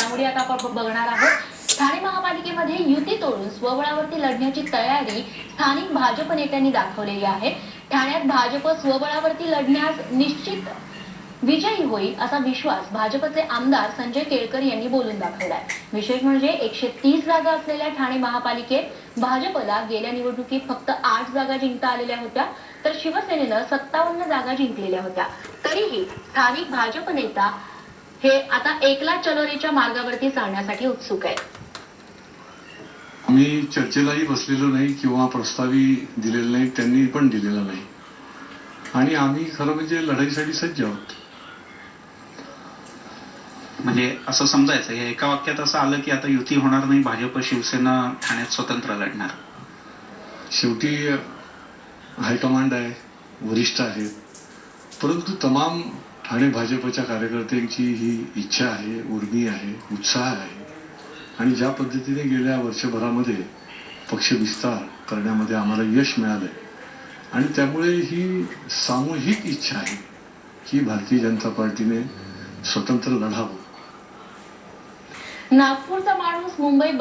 घडामोडी आता आपण बघणार आहोत. ठाणे महापालिकेमध्ये युती तोडून स्वबळावरती लढण्याची तयारी स्थानिक भाजप नेत्यांनी दाखवलेली आहे. ठाण्यात भाजप स्वबळावरती लढण्यास निश्चित विजयी होईल असा विश्वास भाजपचे आमदार संजय केळकर यांनी बोलून दाखवलाय. विशेष म्हणजे एकशे तीस जागा असलेल्या ठाणे महापालिकेत भाजपला गेल्या निवडणुकीत फक्त आठ जागा जिंकता आलेल्या होत्या तर शिवसेनेनं सत्तावन्न जागा जिंकलेल्या होत्या. तरीही स्थानिक भाजप नेता हे आता एकला चलोरीच्या मार्गावरती चालण्यासाठी उत्सुक आहेत. मी चर्चेलाही बसलेलो नाही किंवा प्रस्तावी दिलेला नाही त्यांनी पण दिलेला नाही. आणि आम्ही खरं म्हणजे लढाईसाठी सज्ज आहोत. म्हणजे असं समजायचं हे एका वाक्यात असं आलं की आता युती होणार नाही भाजप शिवसेना ठाण्यात स्वतंत्र लढणार. शेवटी हायकमांड आहे वरिष्ठ आहेत. परंतु तमाम ठाणे भाजपच्या कार्यकर्त्यांची ही इच्छा आहे उर्मी आहे उत्साह आहे. आणि ज्या पद्धतीने गेल्या वर्षभरामध्ये पक्ष विस्तार करण्यामध्ये आम्हाला यश मिळालंय. आणि त्यामुळे ही सामूहिक इच्छा आहे की भारतीय जनता पार्टीने स्वतंत्र लढावं. नागपूरचा माणूस मुंबई